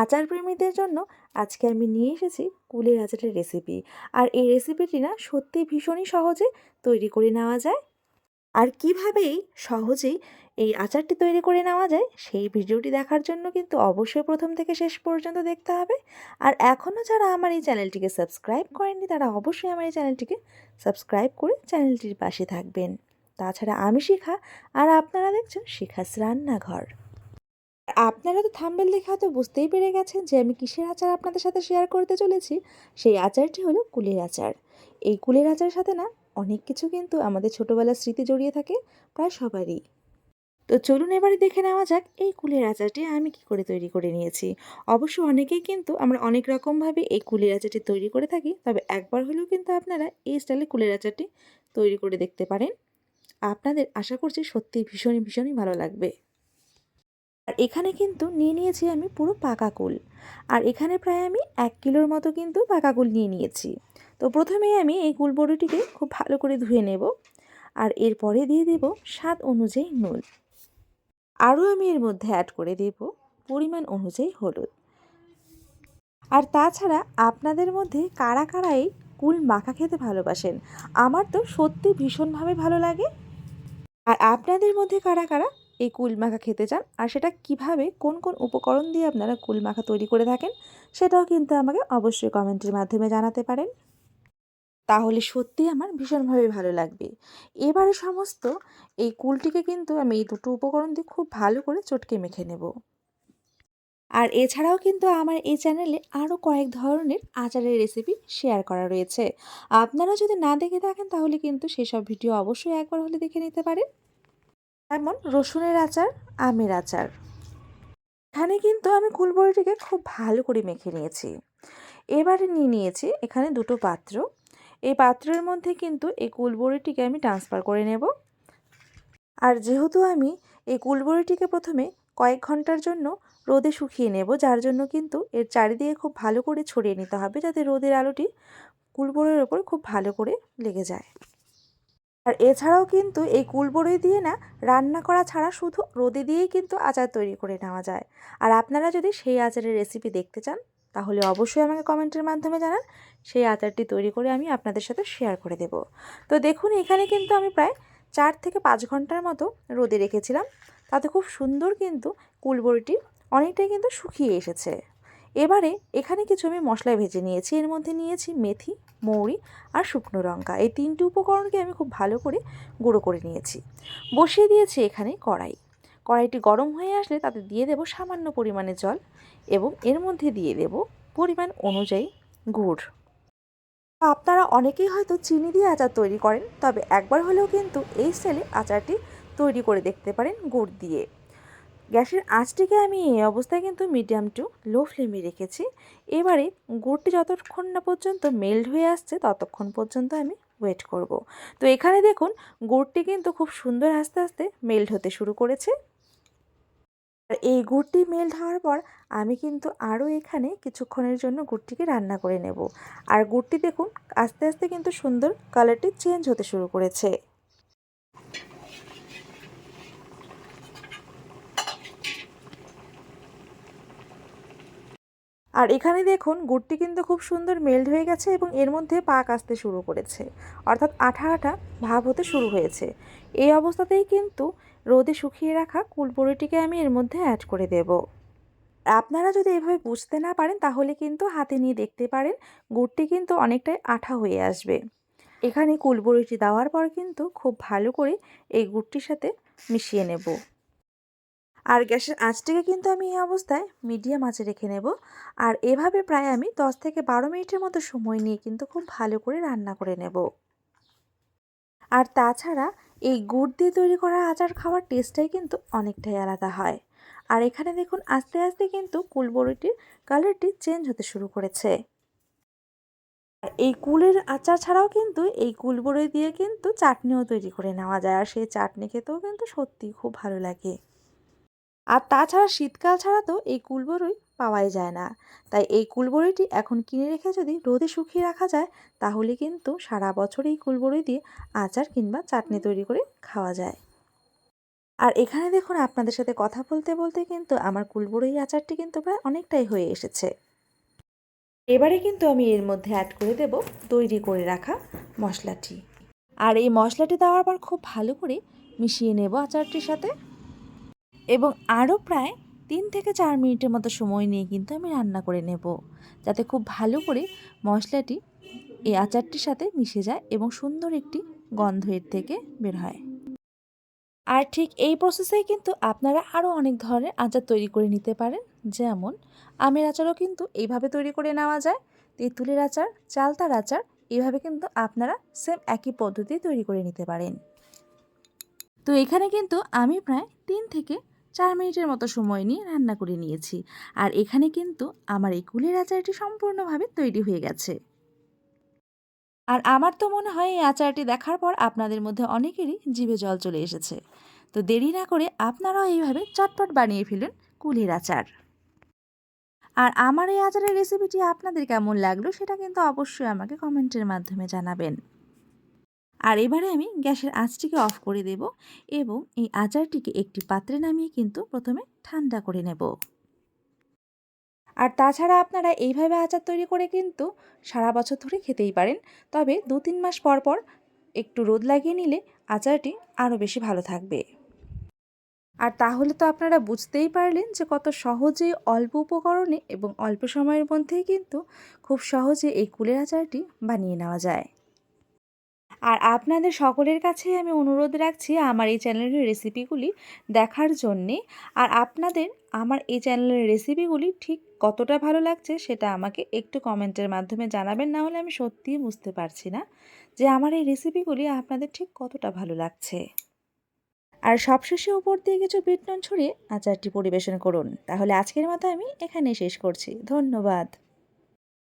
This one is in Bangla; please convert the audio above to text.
আচার প্রেমীদের জন্য আজকে আমি নিয়ে এসেছি কুলের আচারের রেসিপি আর এই রেসিপিটি না সত্যি ভীষণই সহজে তৈরি করে নেওয়া যায়। আর কীভাবেই সহজেই এই আচারটি তৈরি করে নেওয়া যায়, সেই ভিডিওটি দেখার জন্য কিন্তু অবশ্যই প্রথম থেকে শেষ পর্যন্ত দেখতে হবে। আর এখনও যারা আমার এই চ্যানেলটিকে সাবস্ক্রাইব করেননি, তারা অবশ্যই আমার এই চ্যানেলটিকে সাবস্ক্রাইব করে চ্যানেলটির পাশে থাকবেন। তাছাড়া আমি শিখা, আর আপনারা দেখছেন শিখাস রান্নাঘর। আপনারা তো থাম্বেল দেখে হয়তো বুঝতেই পেরে গেছেন যে আমি কিসের আচার আপনাদের সাথে শেয়ার করতে চলেছি। সেই আচারটি হলো কুলের আচার। এই কুলের আচারের সাথে না অনেক কিছু কিন্তু আমাদের ছোটোবেলার স্মৃতি জড়িয়ে থাকে, প্রায় সবারই। তো চলুন এবারে দেখে নেওয়া যাক এই কুলের আচারটি আমি কি করে তৈরি করে নিয়েছি। অবশ্য অনেকেই কিন্তু আমরা অনেক রকমভাবে এই কুলের আচারটি তৈরি করে থাকি, তবে একবার হলেও কিন্তু আপনারা এই স্টাইলে কুলের আচারটি তৈরি করে দেখতে পারেন। আপনাদের আশা করছি সত্যিই ভীষণই ভীষণই ভালো লাগবে। এখানে কিন্তু নিয়ে নিয়েছি আমি পুরো পাকা কুল। আর এখানে প্রায় আমি এক কিলোর মতো কিন্তু পাকা কুল নিয়ে নিয়েছি। তো প্রথমেই আমি এই কুল বড়িটিকে খুব ভালো করে ধুয়ে নেব আর এরপরে দিয়ে দেব স্বাদ অনুযায়ী নুন। আরও আমি এর মধ্যে অ্যাড করে দেব পরিমাণ অনুযায়ী হলুদ। আর তাছাড়া আপনাদের মধ্যে কারা কারা এই কুল মাখা খেতে ভালোবাসেন, আমার তো সত্যি ভীষণভাবে ভালো লাগে। আর আপনাদের মধ্যে কারা কারা এই কুল মাখা খেতে চান। আর সেটা কীভাবে, কোন কোন উপকরণ দিয়ে আপনারা কুল মাখা তৈরি করে থাকেন, সেটাও কিন্তু আমাকে অবশ্যই কমেন্টের মাধ্যমে জানাতে পারেন। তাহলে সত্যি আমার ভীষণভাবে ভালো লাগবে। এবারে সমস্ত, এই কুলটিকে কিন্তু আমি এই দুটো উপকরণ দিয়ে খুব ভালো করে চটকে মেখে নেব। আর এছাড়াও কিন্তু আমার এই চ্যানেলে আরও কয়েক ধরনের আচারের রেসিপি শেয়ার করা রয়েছে। আপনারা যদি না দেখে থাকেন, তাহলে কিন্তু সেসব ভিডিও অবশ্যই একবার হলে দেখে নিতে পারেন। যেমন রসুনের আচার, আমের আচার। এখানে কিন্তু আমি কুলবড়িটিকে খুব ভালো করে মেখে নিয়েছি। এবারে নিয়ে নিয়েছি এখানে দুটো পাত্র। এই পাত্রের মধ্যে কিন্তু এই কুলবড়িটিকে আমি ট্রান্সফার করে নেব। আর যেহেতু আমি এই কুলবড়িটিকে প্রথমে কয়েক ঘণ্টার জন্য রোদে শুকিয়ে নেব, যার জন্য কিন্তু এর চারিদিকে খুব ভালো করে ছড়িয়ে নিতে হবে, যাতে রোদের আলোটি কুলবড়ির ওপর খুব ভালো করে লেগে যায়। আর এছাড়াও কিন্তু এই কুলবড়ি দিয়ে না রান্না করা ছাড়া শুধু রোদে দিয়েই কিন্তু আচার তৈরি করে নেওয়া যায়। আর আপনারা যদি সেই আচারের রেসিপি দেখতে চান, তাহলে অবশ্যই আমাকে কমেন্টের মাধ্যমে জানান, সেই আচারটি তৈরি করে আমি আপনাদের সাথে শেয়ার করে দেব। তো দেখুন, এখানে কিন্তু আমি প্রায় চার থেকে পাঁচ ঘণ্টার মতো রোদে রেখেছিলাম। তাতে খুব সুন্দর কিন্তু কুলবড়িটি অনেকটাই কিন্তু শুকিয়ে এসেছে। এবারে এখানে কিছু আমি মশলা ভেজে নিয়েছি। এর মধ্যে নিয়েছি মেথি, মৌরি আর শুকনো লঙ্কা। এই তিনটি উপকরণকে আমি খুব ভালো করে গুঁড়ো করে নিয়েছি। বসিয়ে দিয়েছি এখানে কড়াই। কড়াইটি গরম হয়ে আসলে তাতে দিয়ে দেব সামান্য পরিমাণে জল এবং এর মধ্যে দিয়ে দেব পরিমাণ অনুযায়ী গুড়। আপনারা অনেকেই হয়তো চিনি দিয়ে আচার তৈরি করেন, তবে একবার হলেও কিন্তু এই স্টাইলে আচারটি তৈরি করে দেখতে পারেন গুড় দিয়ে। গ্যাসের আঁচটিকে আমি এই অবস্থায় কিন্তু মিডিয়াম টু লো ফ্লেমে রেখেছি। এবারে গুড়টি যতক্ষণ না পর্যন্ত মেল্ট হয়ে আসছে, ততক্ষণ পর্যন্ত আমি ওয়েট করব। তো এখানে দেখুন, গুড়টি কিন্তু খুব সুন্দর আস্তে আস্তে মেল্ট হতে শুরু করেছে। আর এই গুড়টি মেল্ট হওয়ার পর আমি কিন্তু আরও এখানে কিছুক্ষণের জন্য গুড়টিকে রান্না করে নেব। আর গুড়টি দেখুন, আস্তে আস্তে কিন্তু সুন্দর কালারটি চেঞ্জ হতে শুরু করেছে। আর এখানে দেখুন গুড়টি কিন্তু খুব সুন্দর মেল্ট হয়ে গেছে এবং এর মধ্যে পাক আসতে শুরু করেছে। অর্থাৎ আঠা আঠা ভাব হতে শুরু হয়েছে। এই অবস্থাতেই কিন্তু রোদে শুকিয়ে রাখা কুলপুরিটিকে আমি এর মধ্যে অ্যাড করে দেব। আপনারা যদি এভাবে বুঝতে না পারেন, তাহলে কিন্তু হাতে নিয়ে দেখতে পারেন গুড়টি কিন্তু অনেকটাই আঠা হয়ে আসবে। এখানে কুলবড়িটি দেওয়ার পর কিন্তু খুব ভালো করে এই গুড়টির সাথে মিশিয়ে নেব। আর গ্যাসের আঁচটিকে কিন্তু আমি এই অবস্থায় মিডিয়াম আঁচে রেখে নেব। আর এভাবে প্রায় আমি দশ থেকে বারো মিনিটের মতো সময় নিয়ে কিন্তু খুব ভালো করে রান্না করে নেব। আর তাছাড়া এই গুড় দিয়ে তৈরি করা আচার খাওয়ার টেস্টটাই কিন্তু অনেকটাই আলাদা হয়। আর এখানে দেখুন, আস্তে আস্তে কিন্তু কুলবড়িটির কালারটি চেঞ্জ হতে শুরু করেছে। এই কুলের আচার ছাড়াও কিন্তু এই কুলবড়ি দিয়ে কিন্তু চাটনিও তৈরি করে নেওয়া যায়। আর সেই চাটনি খেতেও কিন্তু সত্যিই খুব ভালো লাগে। আর তাছাড়া শীতকাল ছাড়া তো এই কুলবড়ই পাওয়াই যায় না। তাই এই কুলবড়িটি এখন কিনে রেখে যদি রোদে শুকিয়ে রাখা যায়, তাহলে কিন্তু সারা বছর এই কুলবড়ি দিয়ে আচার কিংবা চাটনি তৈরি করে খাওয়া যায়। আর এখানে দেখুন আপনাদের সাথে কথা বলতে বলতে কিন্তু আমার কুলবুড়ি আচারটি কিন্তু প্রায় অনেকটাই হয়ে এসেছে। এবারে কিন্তু আমি এর মধ্যে অ্যাড করে দেব তৈরি করে রাখা মশলাটি। আর এই মশলাটি দেওয়ার পর খুব ভালো করে মিশিয়ে নেব আচারটির সাথে। এবং আরও প্রায় তিন থেকে চার মিনিটের মতো সময় নিয়ে কিন্তু আমি রান্না করে নেব। যাতে খুব ভালো করে মশলাটি এই আচারটির সাথে মিশে যায় এবং সুন্দর একটি গন্ধ এর থেকে বের হয়। আর ঠিক এই প্রসেসেই কিন্তু আপনারা আরও অনেক ধরনের আচার তৈরি করে নিতে পারেন। যেমন আমের আচারও কিন্তু এইভাবে তৈরি করে নেওয়া যায়। তেঁতুলের আচার, চালতার আচার এইভাবে কিন্তু আপনারা সেম একই পদ্ধতি তৈরি করে নিতে পারেন। তো এখানে কিন্তু আমি প্রায় তিন থেকে চার মিনিটের মতো সময় নিয়ে রান্না করে নিয়েছি। আর এখানে কিন্তু আমার এই কুলের আচারটি সম্পূর্ণভাবে তৈরি হয়ে গেছে। আর আমার তো মনে হয় এই আচারটি দেখার পর আপনাদের মধ্যে অনেকেরই জিভে জল চলে এসেছে। তো দেরি না করে আপনারাও এইভাবে চটপট বানিয়ে ফেলুন কুলের আচার। আর আমার এই আচারের রেসিপিটি আপনাদের কেমন লাগল সেটা কিন্তু অবশ্যই আমাকে কমেন্টের মাধ্যমে জানাবেন। আর এবারে আমি গ্যাসের আঁচটিকে অফ করে দেব এবং এই আচারটিকে একটি পাত্রে নামিয়ে কিন্তু প্রথমে ঠান্ডা করে নেব। আর তাছাড়া আপনারা এইভাবে আচার তৈরি করে কিন্তু সারা বছর ধরে খেতেই পারেন, তবে দু তিন মাস পর পর একটু রোদ লাগিয়ে নিলে আচারটি আরও বেশি ভালো থাকবে। আর তাহলে তো আপনারা বুঝতেই পারলেন যে কত সহজে অল্প উপকরণে এবং অল্প সময়ের মধ্যেই কিন্তু খুব সহজে এই কুলের আচারটি বানিয়ে নেওয়া যায়। আর আপনাদের সকলের কাছে আমি অনুরোধ রাখছি আমার এই চ্যানেলের রেসিপিগুলি দেখার জন্যে। আর আপনাদের আমার এই চ্যানেলের রেসিপিগুলি ঠিক কতটা ভালো লাগছে সেটা আমাকে একটু কমেন্টের মাধ্যমে জানাবেন, না হলে আমি সত্যিই বুঝতে পারছি না যে আমার এই রেসিপিগুলি আপনাদের ঠিক কতটা ভালো লাগছে। আর সবশেষে ওপর দিয়ে কিছু বিট নুন ছড়িয়ে আচারটি পরিবেশন করুন। তাহলে আজকের মতো আমি এখানেই শেষ করছি। ধন্যবাদ।